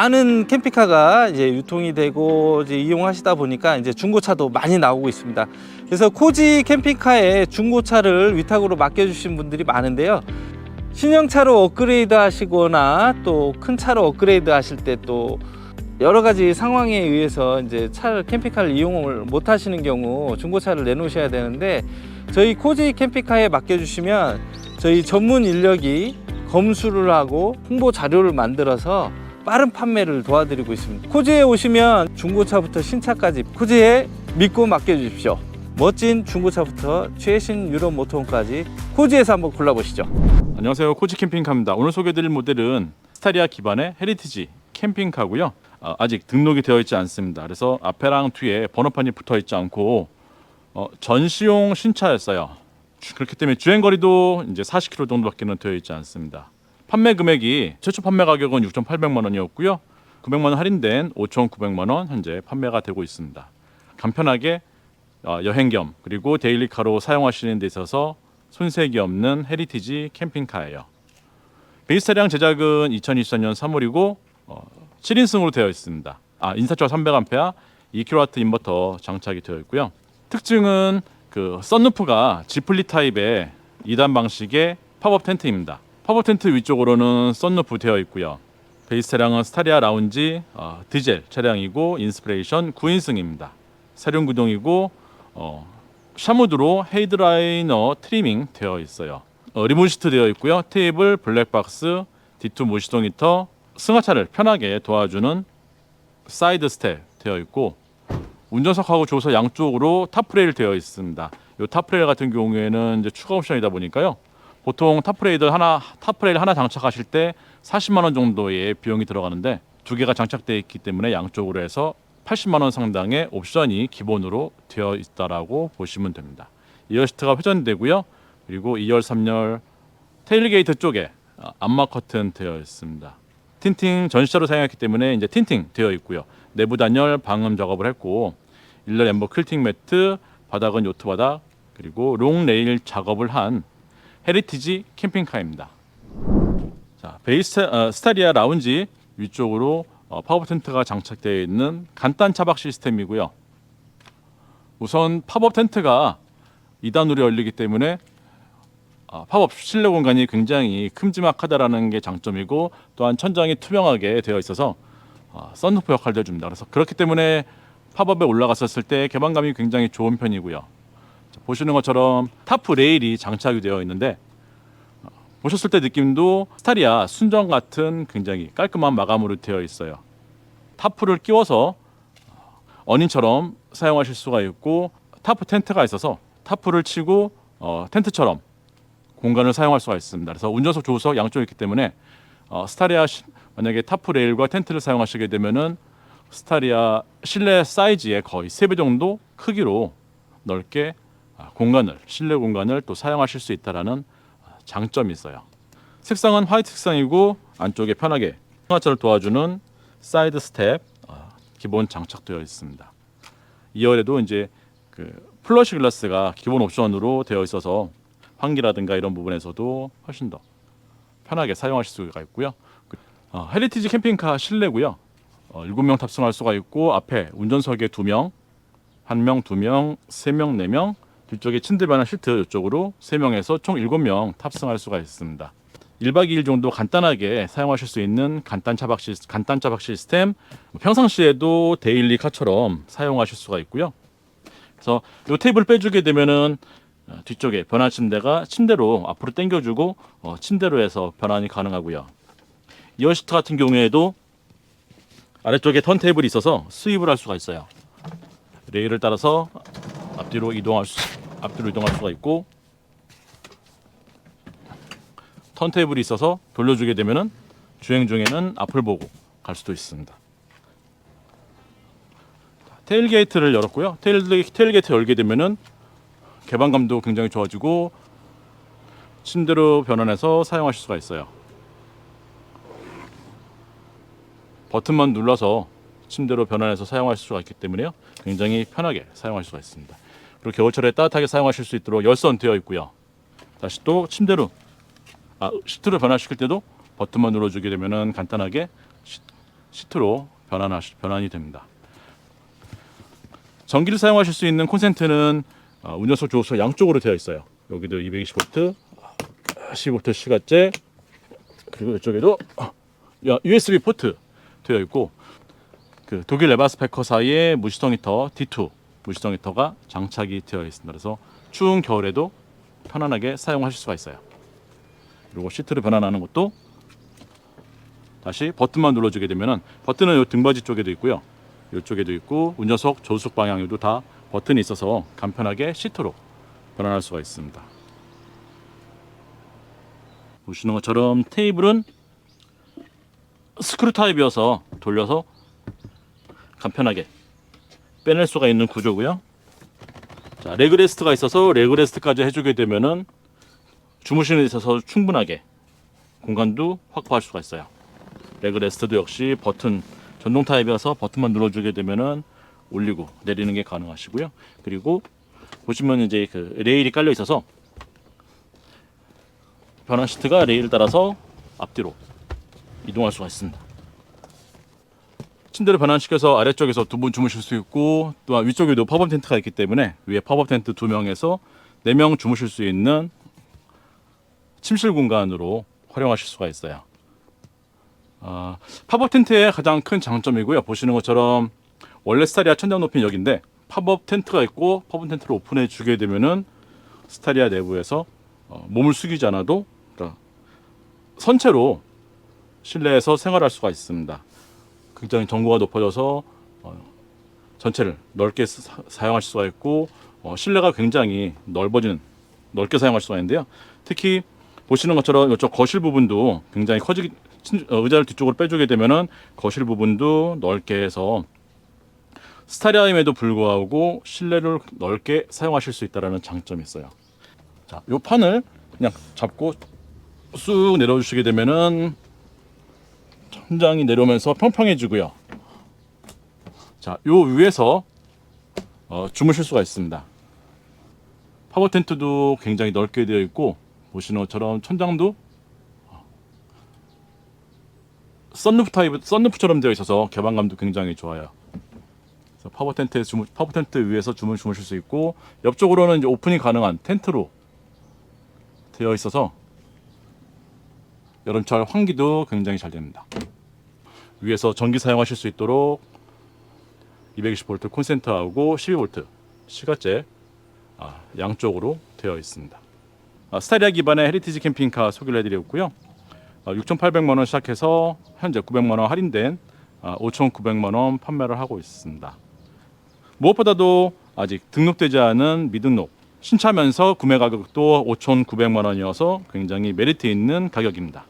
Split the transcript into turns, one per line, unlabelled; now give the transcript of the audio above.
많은 캠핑카가 이제 유통이 되고 이제 이용하시다 보니까 이제 중고차도 많이 나오고 있습니다. 그래서 코지 캠핑카에 중고차를 위탁으로 맡겨주신 분들이 많은데요. 신형차로 업그레이드 하시거나 또 큰 차로 업그레이드 하실 때 또 여러 가지 상황에 의해서 이제 차를 캠핑카를 이용을 못 하시는 경우 중고차를 내놓으셔야 되는데 저희 코지 캠핑카에 맡겨주시면 저희 전문 인력이 검수를 하고 홍보 자료를 만들어서 빠른 판매를 도와드리고 있습니다. 코지에 오시면 중고차부터 신차까지 코지에 믿고 맡겨주십시오. 멋진 중고차부터 최신 유럽 모터홈까지 코지에서 한번 골라보시죠.
안녕하세요 코지 캠핑카입니다 오늘 소개해드릴 모델은 스타리아 기반의 헤리티지 캠핑카고요 어, 아직 등록이 되어 있지 않습니다 그래서 앞에랑 뒤에 번호판이 붙어 있지 않고 어, 전시용 신차였어요 주- 그렇기 때문에 주행 거리도 이제 40km 정도밖에는 되어 있지 않습니다 판매 금액이 최초 판매 가격은 6,800만 원이었고요 900만 원 할인된 5,900만 원 현재 판매가 되고 있습니다 간편하게 어, 여행 겸 그리고 데일리카로 사용하시는 데 있어서 손색이 없는 헤리티지 캠핑카예요. 베이스 차량 제작은 2024년 3월이고 어, 7인승으로 되어 있습니다. 아 인사철 300A 2kW 인버터 장착이 되어 있고요. 특징은 그 썬루프가 지플리 타입의 2단 방식의 팝업 텐트입니다. 팝업 텐트 위쪽으로는 썬루프 되어 있고요. 베이스 차량은 스타리아 라운지 어, 디젤 차량이고 인스피레이션 9인승입니다. 사륜 구동이고 어, 샤무드로 헤이드라이너 트리밍 되어 있어요. 어, 리본 시트 되어 있고요. 테이블, 블랙박스, D2 모시동 히터, 승하차를 편하게 도와주는 사이드 스텝 되어 있고 운전석하고 조서 양쪽으로 탑프레일 되어 있습니다. 이 탑프레일 같은 경우에는 이제 추가 옵션이다 보니까요. 보통 탑프레일 하나 탑프레일 하나 장착하실 때 40만 원 정도의 비용이 들어가는데 두 개가 장착되어 있기 때문에 양쪽으로 해서 80만 원 상당의 옵션이 기본으로 되어 있다라고 보시면 됩니다. 2열 시트가 회전되고요. 그리고 2열, 3열 테일게이트 쪽에 아, 암막 커튼 되어 있습니다. 틴팅 전시차로 사용했기 때문에 이제 틴팅 되어 있고요. 내부 단열 방음 작업을 했고 일렬 엠버 퀼팅 매트, 바닥은 요트 바닥 그리고 롱 레일 작업을 한 헤리티지 캠핑카입니다. 자, 베이스 어, 스타리아 라운지 위쪽으로 어, 파워 텐트가 장착되어 있는 간단 차박 시스템이고요. 우선 팝업 텐트가 2단으로 열리기 때문에 어, 팝업 실내 공간이 굉장히 큼지막하다라는 게 장점이고 또한 천장이 투명하게 되어 있어서 어, 썬루프 역할도 해줍니다. 그래서 그렇기 때문에 팝업에 올라갔었을 때 개방감이 굉장히 좋은 편이고요. 자, 보시는 것처럼 타프 레일이 장착이 되어 있는데 어, 보셨을 때 느낌도 스타리아 순정 같은 굉장히 깔끔한 마감으로 되어 있어요. 타프를 끼워서 어닝처럼 사용하실 수가 있고 타프 텐트가 있어서 타프를 치고 어, 텐트처럼 공간을 사용할 수가 있습니다. 그래서 운전석, 조수석 양쪽에 있기 때문에 어, 스타리아 시- 만약에 타프 레일과 텐트를 사용하시게 되면은 스타리아 실내 사이즈의 거의 세 배 정도 크기로 넓게 아, 공간을 실내 공간을 또 사용하실 수 있다라는 아, 장점이 있어요. 색상은 화이트 색상이고 안쪽에 편하게 승하차를 도와주는 사이드 스텝 어, 기본 장착되어 있습니다. 2열에도 이제 그 플러시 글라스가 기본 옵션으로 되어 있어서 환기라든가 이런 부분에서도 훨씬 더 편하게 사용하실 수가 있고요. 그, 어, 헤리티지 캠핑카 실내고요. 어, 7명 탑승할 수가 있고 앞에 운전석에 2명, 1명, 2명, 3명, 4명 뒤쪽에 침대 반환 시트 이쪽으로 3명에서 총 7명 탑승할 수가 있습니다. 1박 2일 정도 간단하게 사용하실 수 있는 간단 차박 시 간단 차박 시스템 뭐 평상시에도 데일리 카처럼 사용하실 수가 있고요. 그래서 이 테이블 빼주게 되면은 어, 뒤쪽에 변환 침대가 침대로 앞으로 당겨주고 어, 침대로 해서 변환이 가능하고요. 이어 시트 같은 경우에도 아래쪽에 턴 테이블이 있어서 수입을 할 수가 있어요. 레일을 따라서 앞뒤로 이동할 수 앞뒤로 이동할 수가 있고 턴 테이블이 있어서 돌려주게 되면은 주행 중에는 앞을 보고 갈 수도 있습니다. 테일게이트를 열었고요. 테일, 테일게이트 열게 되면은 개방감도 굉장히 좋아지고 침대로 변환해서 사용하실 수가 있어요. 버튼만 눌러서 침대로 변환해서 사용하실 수가 있기 때문에요. 굉장히 편하게 사용할 수가 있습니다. 그리고 겨울철에 따뜻하게 사용하실 수 있도록 열선 되어 있고요. 다시 또 침대로 아, 시트로 변화시킬 때도 버튼만 눌러주게 되면은 간단하게 시- 시트로 변환하시, 변환이 됩니다. 전기를 사용하실 수 있는 콘센트는 어, 운전석 조수석 양쪽으로 되어 있어요. 여기도 220V, 10V 시가제, 그리고 이쪽에도 어, 야, USB 포트 되어 있고 그 독일 레바 스페커 사이에 무시동 히터 D2 무시동 히터가 장착이 되어 있습니다. 그래서 추운 겨울에도 편안하게 사용하실 수가 있어요. 그리고 시트를 변환하는 것도 다시 버튼만 눌러주게 되면은 버튼은 이 등받이 쪽에도 있고요. 이쪽에도 있고 운전석, 조수석 방향에도 다 버튼이 있어서 간편하게 시트로 변환할 수가 있습니다. 보시는 것처럼 테이블은 스크류 타입이어서 돌려서 간편하게 빼낼 수가 있는 구조고요. 자, 레그레스트가 있어서 레그레스트까지 해주게 되면은 주무시는 데 있어서 충분하게 공간도 확보할 수가 있어요. 레그레스트도 역시 버튼 전동 타입이어서 버튼만 눌러주게 되면은 올리고 내리는 게 가능하시고요. 그리고 보시면 이제 그 레일이 깔려 있어서 변환 시트가 레일을 따라서 앞뒤로 이동할 수가 있습니다. 침대를 변환시켜서 아래쪽에서 두 분 주무실 수 있고 또한 위쪽에도 팝업 텐트가 있기 때문에 위에 팝업 텐트 두 명에서 네 명 주무실 수 있는 침실 공간으로 활용하실 수가 있어요. 아, 팝업 텐트의 가장 큰 장점이고요. 보시는 것처럼 원래 스타리아 천장 높이는 여기인데 팝업 텐트가 있고 팝업 텐트를 오픈해 주게 되면은 스타리아 내부에서 어, 몸을 숙이지 않아도 그러니까 선체로 실내에서 생활할 수가 있습니다. 굉장히 정보가 높아져서 어, 전체를 넓게 사, 사용할 수가 있고 어, 실내가 굉장히 넓어지는 넓게 사용할 수가 있는데요. 특히 보시는 것처럼 이쪽 거실 부분도 굉장히 커지기 친- 어, 의자를 뒤쪽으로 빼주게 되면은 거실 부분도 넓게 해서 스타리아임에도 불구하고 실내를 넓게 사용하실 수 있다라는 장점이 있어요. 자, 이 판을 그냥 잡고 쑥 내려주시게 되면은 천장이 내려오면서 평평해지고요. 자, 요 위에서 어, 주무실 수가 있습니다. 파워 텐트도 굉장히 넓게 되어 있고 보시는 것처럼 천장도 썬루프 타입, 썬루프처럼 되어 있어서 개방감도 굉장히 좋아요. 파워 텐트에 주무, 파워 텐트 위에서 주무 주무실 수 있고 옆쪽으로는 이제 오픈이 가능한 텐트로 되어 있어서 여름철 환기도 굉장히 잘 됩니다. 위에서 전기 사용하실 수 있도록 220V 콘센트하고 12V 시가제 아, 양쪽으로 되어 있습니다. 아, 스타리아 기반의 헤리티지 캠핑카 소개를 해드렸고요. 아, 6,800만 원 시작해서 현재 900만 원 할인된 아, 5,900만 원 판매를 하고 있습니다. 무엇보다도 아직 등록되지 않은 미등록 신차면서 구매 가격도 5,900만 원이어서 굉장히 메리트 있는 가격입니다.